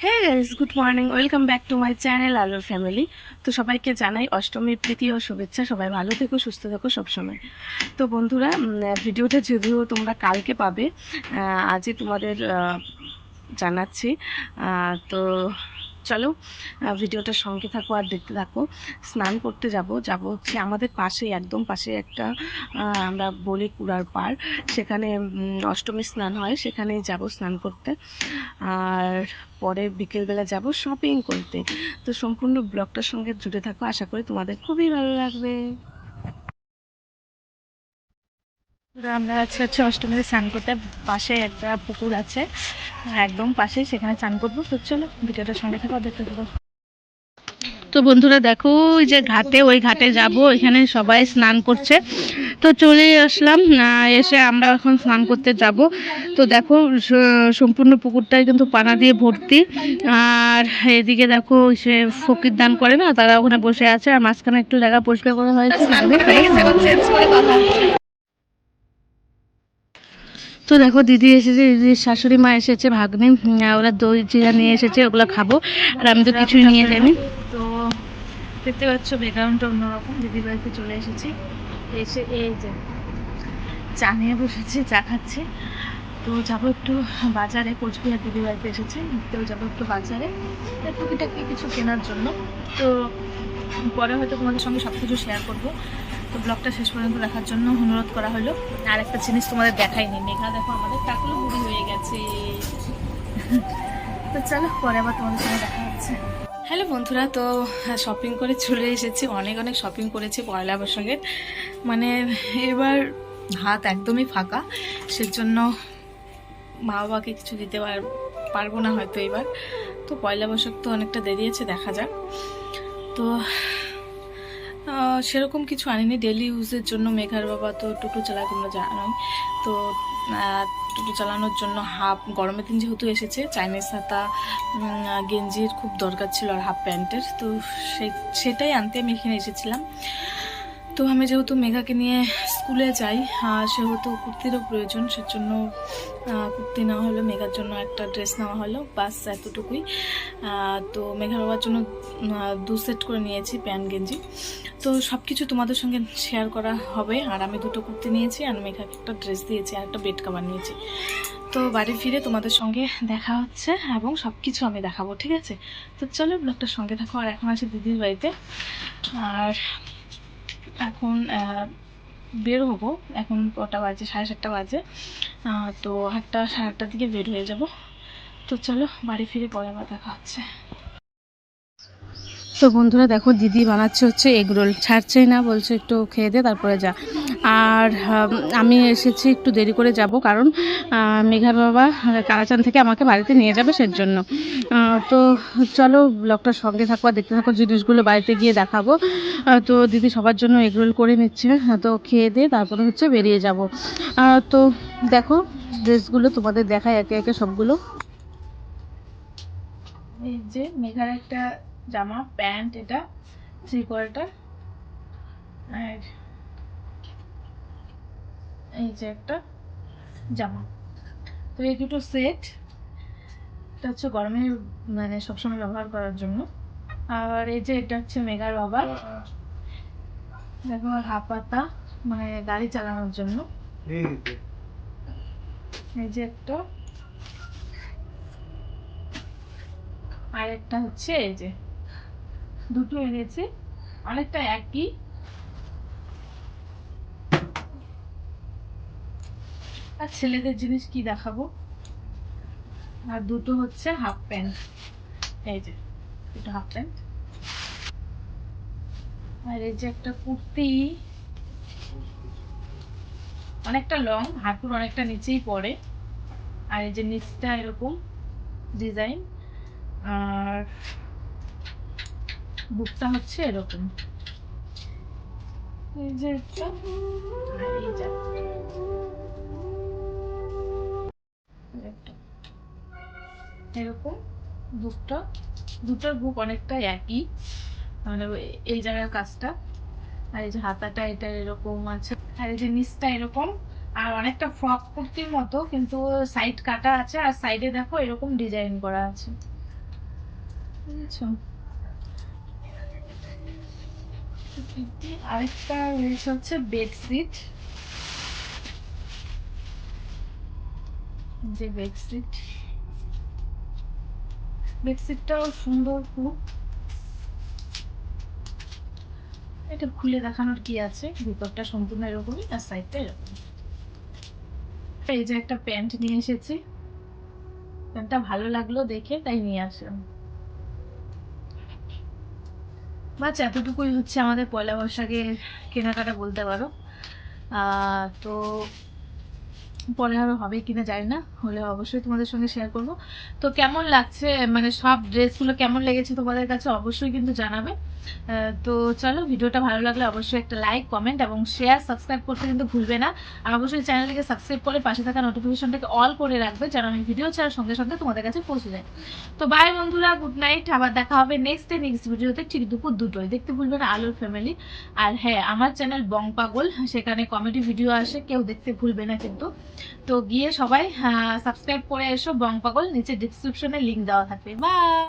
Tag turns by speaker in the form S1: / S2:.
S1: হ্যাঁ guys good morning welcome back to my channel আলোর family তো সবাইকে জানাই অষ্টমীর প্রীতি ও শুভেচ্ছা। সবাই ভালো থেকো, সুস্থ থেকো সবসময়। তো বন্ধুরা ভিডিওটা যদিও তোমরা কালকে পাবে আজই তোমাদের জানাচ্ছি। তো চলো ভিডিওটার সঙ্গে থাকো আর দেখতে থাকো। স্নান করতে যাব যাব হচ্ছে আমাদের পাশে একদম পাশে একটা আমরা বলি কুড়ার পার সেখানে অষ্টমী স্নান হয় সেখানে যাব স্নান করতে। আর পরে বিকেলবেলা যাব শপিং করতে। তো সম্পূর্ণ ব্লগটার সঙ্গে জুড়ে থাকো, আশা করি তোমাদের খুবই ভালো লাগবে। আমরা আজকে হচ্ছে অষ্টমীতে স্নান করতে পাশে একটা পুকুর আছে। একদম পাশে সেখানে স্নান করব। তো চলো ভিডিওটার সঙ্গে থাকো দেখতে থাকো। তো বন্ধুরা দেখো, ওই যে ঘাটে, ওই ঘাটে যাব। এখানে সবাই স্নান করছে। তো চলে আসলাম। এসে আমরা এখন স্নান করতে যাব। তো দেখো সম্পূর্ণ পুকুরটাই কিন্তু পানা দিয়ে ভর্তি। আর এদিকে দেখো সে ফকির দান করে না, তারা ওখানে বসে আছে। আর মাঝখানে একটু জায়গা পরিষ্কার করা হয়েছে। তো দেখো দিদি এসেছে, দিদির শাশুড়ি মা এসেছে, ভাগ্নি ওরা দই চিরা নিয়ে এসেছে, ওগুলো খাব। আর আমি তো কিছুই নিয়ে যাইনি। তো দেখতে পাচ্ছ ব্যাকগ্রাউন্ডটা অন্যরকম, দিদির বাড়িতে চলে এসেছি। এসে এই যে চা নিয়ে বসেছি, চা খাচ্ছি। তো যাব একটু বাজারে, কোচবিহার দিদির বাড়িতে এসেছি। তো যাব একটু বাজারে টুকিটাকি কিছু কেনার জন্য। তো পরে হয়তো তোমাদের সঙ্গে সব কিছু শেয়ার করব। তো ব্লগটা শেষ পর্যন্ত দেখার জন্য অনুরোধ করা হলো। আর একটা জিনিস তোমাদের দেখাইনি মেঘা দেখো আমাদের টাকলু বুড়ি হয়ে গেছে। তো চলো, পরে আবার তোমাদের সঙ্গে দেখা হচ্ছে। হ্যালো বন্ধুরা, তো শপিং করে চলে এসেছি, অনেক অনেক শপিং করেছি পয়লা বৈশাখের। মানে এবার হাত একদমই ফাঁকা, সেজন্য মা বাবাকে কিছু দিতে পার- পারব না হয়তো এবার। তো পয়লা বৈশাখ তো অনেকটা দেরি আছে, দেখা যাক। তো সেরকম কিছু আনিনি। ডেলি ইউজের জন্য মেঘার বাবা তো টোটো চালায়, তোমরা জানোই। তো টোটো চালানোর জন্য হাফ, গরমের দিন যেহেতু এসেছে চাইনিজ হাতা গেঞ্জির খুব দরকার ছিল আর হাফ প্যান্টের। তো সেটাই আনতে আমি এখানে এসেছিলাম। তো আমি যেহেতু মেঘাকে নিয়ে স্কুলে যাই সেহেতু কুর্তিরও প্রয়োজন, সেজন্য কুর্তি নেওয়া হলো, মেঘার জন্য একটা ড্রেস নেওয়া হলো, বাস এতটুকুই। তো মেঘার বাবার জন্য দু সেট করে নিয়েছি প্যান্ট গেঞ্জি। তো সব কিছু তোমাদের সঙ্গে শেয়ার করা হবে। আর আমি দুটো কুর্তি নিয়েছি আর মেঘাকে একটা ড্রেস দিয়েছি আর একটা বেড কাভার নিয়েছি। তো বাড়ি ফিরে তোমাদের সঙ্গে দেখা হচ্ছে এবং সব কিছু আমি দেখাবো, ঠিক আছে? তো চলো ব্লগটার সঙ্গে থাকো। আর এখন আছি দিদির বাড়িতে। আর এখন বের হব। এখন কটা বাজে? সাড়ে সাতটা বাজে। তো আটটা সাড়ে আটটার দিকে বের হয়ে যাব। তো চলো বাড়ি ফিরে পরে আবার দেখা হচ্ছে। তো বন্ধুরা দেখো, দিদি বানাচ্ছে হচ্ছে এগ রোল। ছাড়ছেই না, বলছে একটু খেয়ে দে, তারপরে যা। আর, আমি এসেছি একটু দেরি করে যাব কারণ মেঘার বাবা কালাচান থেকে আমাকে বাড়িতে নিয়ে যাবে সের জন্য তো চলো ব্লগটার সঙ্গে থাকো আর দেখতে থাকো জিনিসগুলো বাড়িতে গিয়ে দেখাবো। তো দিদি সবার জন্য এগ রোল করে নিচ্ছে। তো খেয়ে দিয়ে তারপরে হচ্ছে বেরিয়ে যাব। তো দেখো, ড্রেসগুলো তোমাদের দেখায় একে একে সবগুলো। এই যে মেঘার একটা জামা প্যান্ট এটা থ্রি কোয়ার্টার আর এই যে একটা জামা। তো এই দুটো সেট এটা হচ্ছে গরমে মানে সবসময় ব্যবহার করার জন্য। আর এই যে এটা হচ্ছে মেঘার বাবা। দেখো হাফ পাতা মানে গাড়ি চালানোর জন্য। এই যে একটা। আর একটা হচ্ছে এই যে, দুটো এনেছি অনেকটা একই। আর ছেলেদের জিনিস কি দেখাবো? আর দুটো হচ্ছে হাফ প্যান্ট এই যে, দুটো হাফ প্যান্ট আর এই যে একটা কুর্তি। অনেকটা লং হাঁটুর অনেকটা নিচেই পড়ে। আর এই যে নিচটা এরকম ডিজাইন আর বুকটা হচ্ছে এরকম। এরকম বুকটা। দুটোর বুক অনেকটা একই। মানে এই জায়গার কাজটা। আর এই যে হাতাটা, এটা এরকম আছে। আর এই যে নিচটা এরকম। আর অনেকটা ফ্রক কুর্তির মতো, কিন্তু সাইড কাটা আছে। আর সাইডে দেখো এরকম ডিজাইন করা আছে। আরেকটা হচ্ছে বেডশিট যে বেডশিট বেডশিটটাও সুন্দর খুব। এটা খুলে দেখানোর কি আছে? ভিতরটা সম্পূর্ণ এরকমই আর সাইডটা এরকম এই যে একটা প্যান্ট নিয়ে এসেছি। প্যান্টটা ভালো লাগল দেখে, তাই নিয়ে আসলাম। বাস এতটুকুই হচ্ছে আমাদের পয়লা বৈশাখের কেনাকাটা বলতে পারো। তো পরে আরও হবে কিনা জানি না, হলে অবশ্যই তোমাদের সঙ্গে শেয়ার করব। তো কেমন লাগছে মানে সব ড্রেসগুলো কেমন লেগেছে তোমাদের কাছে অবশ্যই কিন্তু জানাবে। তো চলো, ভিডিওটা ভালো লাগলে অবশ্যই একটা লাইক কমেন্ট এবং শেয়ার সাবস্ক্রাইব করতে কিন্তু ভুলবে না। আর অবশ্যই চ্যানেলটিকে সাবস্ক্রাইব করে পাশে থাকা নোটিফিকেশনটাকে অল করে রাখবে, যেন আমি ভিডিও ছাড়ার সঙ্গে সঙ্গে তোমাদের কাছে পৌঁছে যায় তো বাই বন্ধুরা গুড নাইট আবার দেখা হবে নেক্সট ডে নেক্সট ভিডিওতে ঠিক দুপুর দুটোই দেখতে ভুলবে না আলোর ফ্যামিলি আর হ্যাঁ আমার চ্যানেল বং পাগল, সেখানে কমেডি ভিডিও আসে, কেউ দেখতে ভুলবে না কিন্তু। তো গিয়ে সবাই সাবস্ক্রাইব করে এসো, বং পাগল। নিচে ডিসক্রিপশনে লিঙ্ক দেওয়া থাকবে। বাই